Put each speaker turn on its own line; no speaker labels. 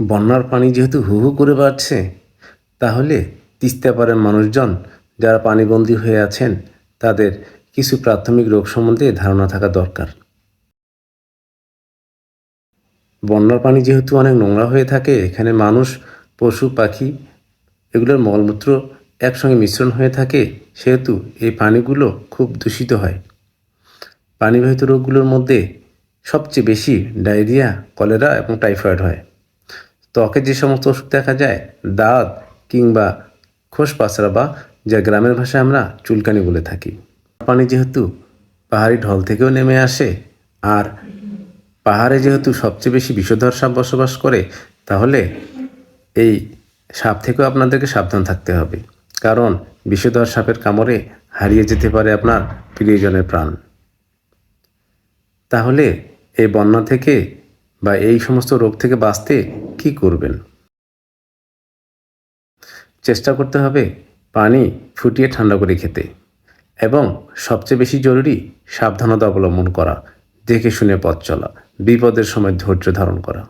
বন্যার পানি যেহেতু হু হু করে বাড়ছে, তাহলে তিস্তা পারের মানুষজন যারা পানিবন্দী হয়ে আছেন, তাদের কিছু প্রাথমিক রোগ সম্বন্ধে ধারণা থাকা দরকার। বন্যার পানি যেহেতু অনেক নোংরা হয়ে থাকে, এখানে মানুষ, পশু, পাখি এগুলোর মলমূত্র একসঙ্গে মিশ্রণ হয়ে থাকে, সেহেতু এই পানিগুলো খুব দূষিত হয়। পানিবাহিত রোগগুলোর মধ্যে সবচেয়ে বেশি ডায়রিয়া, কলেরা এবং টাইফয়েড হয়। ত্বকে যে সমস্ত অসুখ দেখা যায়, দাঁত কিংবা খোস পাচড়া বা যা গ্রামের ভাষায় আমরা চুলকানি বলে থাকি। পানি যেহেতু পাহাড়ি ঢল থেকেও নেমে আসে, আর পাহাড়ে যেহেতু সবচেয়ে বেশি বিষধর সাপ বসবাস করে, তাহলে এই সাপ থেকেও আপনাদেরকে সাবধান থাকতে হবে। কারণ বিষধর সাপের কামড়ে হারিয়ে যেতে পারে আপনার প্রিয়জনের প্রাণ। তাহলে এই বন্যা থেকে বা এই সমস্ত রোগ থেকে বাঁচতে কি করবেন? চেষ্টা করতে হবে পানি ফুটিয়ে ঠান্ডা করে খেতে এবং সবচেয়ে বেশি জরুরি সাবধানতা অবলম্বন করা, দেখে শুনে পথ চলা, বিপদের সময় ধৈর্য ধারণ করা।